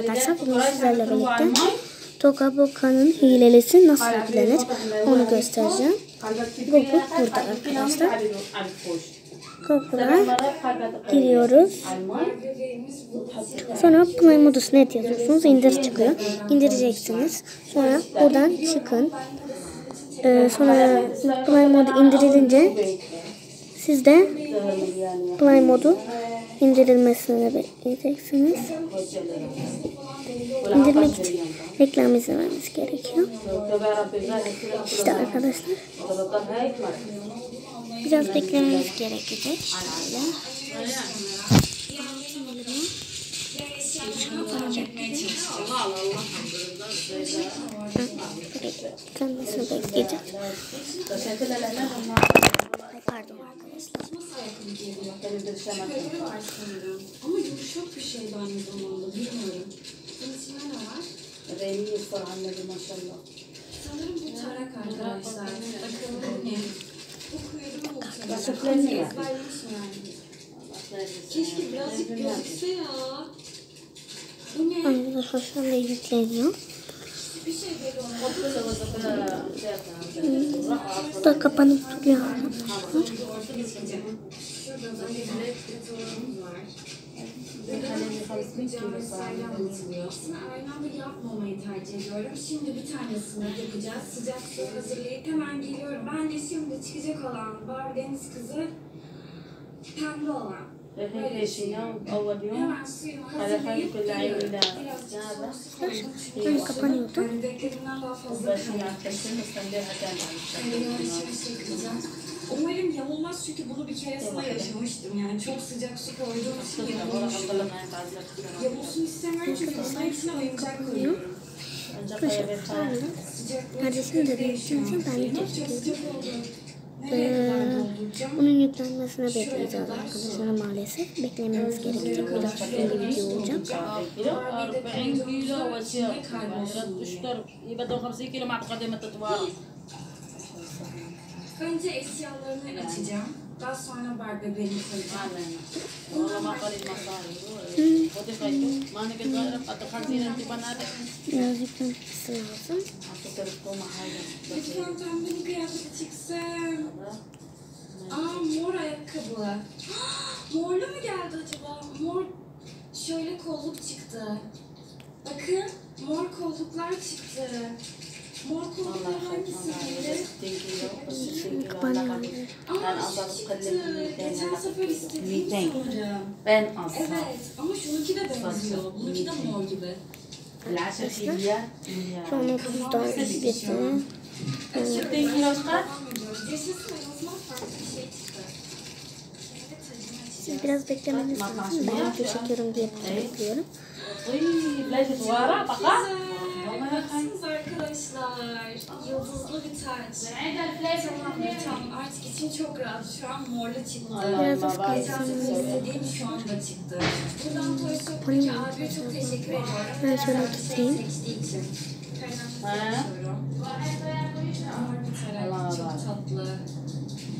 Arkadaşlar bugün sizlerle birlikte Toka Boka'nın hilelisi nasıl yüklenir onu göstereceğim. Google burada arkadaşlar. Google'a giriyoruz. Sonra Play Modus Net yazıyorsunuz. İndir çıkıyor. İndireceksiniz. Sonra buradan çıkın. Ee, sonra Play Modu indirilince siz de Play Modu indirilmesini bekleyeceksiniz. İndirmek için reklam izlememiz gerekiyor. İşte arkadaşlar biraz beklememiz gerekecek. Şöyle. Kendisini bekleyeceğiz. Pardon arkadaşlar. Ama yumuşak bir şeydi aynı zamanda bilmiyorum. Bunun içinde ne var? Rengi var annesi maşallah. Sanırım bu tarak arkadaşlar. Bu ne? Bu kuyruğu var. Ezberlemişim yani. Keşke birazcık gözükse ya. Bu ne? Bir şey böyle olmadı. Bu da kapanıp duruyor arkadaşlar. Şurada da bir detayımız var. Aslında aynı anda yapmamayı tercih ediyorum. Şimdi bir tanesini yapacağız. Sıcak su hazırlayıp hemen geliyorum. Ben de şimdi çıkacak olan Bar Deniz Kızı pembe olan. Hemen suyumu hazırlayıp geliyorum. Biraz soğuk Hani kapanıyordu. Yani beklediğimden daha fazla Umarım yamulmaz çünkü bunu bir keresinde yaşamıştım. Yani çok sıcak su koyduğum için yamulmuştum. Yamulsun istemiyorum çünkü bunun hepsine oyuncak koyuyorum. Kardeşim de benim için ben de şey ee, bunun yüklenmesine bekleyeceğiz arkadaşlar maalesef. Beklememiz gerekecek. Bu da aslında bir şey video olacak. Ben Önce eşyalarını yani. açacağım. Daha sonra Barbie'yi koyacağım. Birazcık tanıtması lazım. Lütfen pembe kıyafet çıksın. Aa mor ayakkabı. Morlu mu geldi acaba? Mor şöyle kolluk çıktı. Bakın mor kolluklar çıktı. Mor kolluklar والله hangisiydi? 60 كيلو بس 60 كيلو Kapanıyor. Aa Ben şu azaltıp çıktı. kalemi Geçen sefer istediğim Miten. sanırım. Ben اصلا Evet ama şununki de benziyor. Bununki de mor gibi. العشاء هي Şu an 30 daha bitti. 60 كيلو صغار Yaşasın en azından farklı bir şey çıktı. Şimdi de tacını açacağım. Siz biraz beklemeniz lazım. Ben video çekiyorum diye bekliyorum. arkadaşlar. Yıldızlı bir taç. Tamam tamam artık için çok rahat. Şu an morlu çıktı. Biraz az kalsın. istediğim şu anda çıktı. Buradan Toy Shop'taki abiye çok teşekkür ediyorum. Ben şöyle Beraber tutayım. Tarak. Allah Çok Allah. tatlı.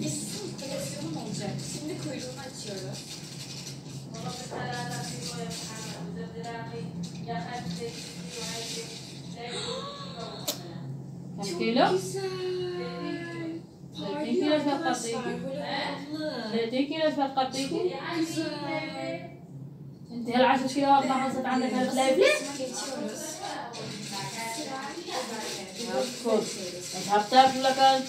Bizim koleksiyonum olacak. Şimdi kuyruğunu açıyoruz. كيلو ثلاثين كيلو فقط ثلاثين كيلو فقط أنت هل عشر كيلوات ما خلصت عندك هاد لايفلي هبتها في لك أنت؟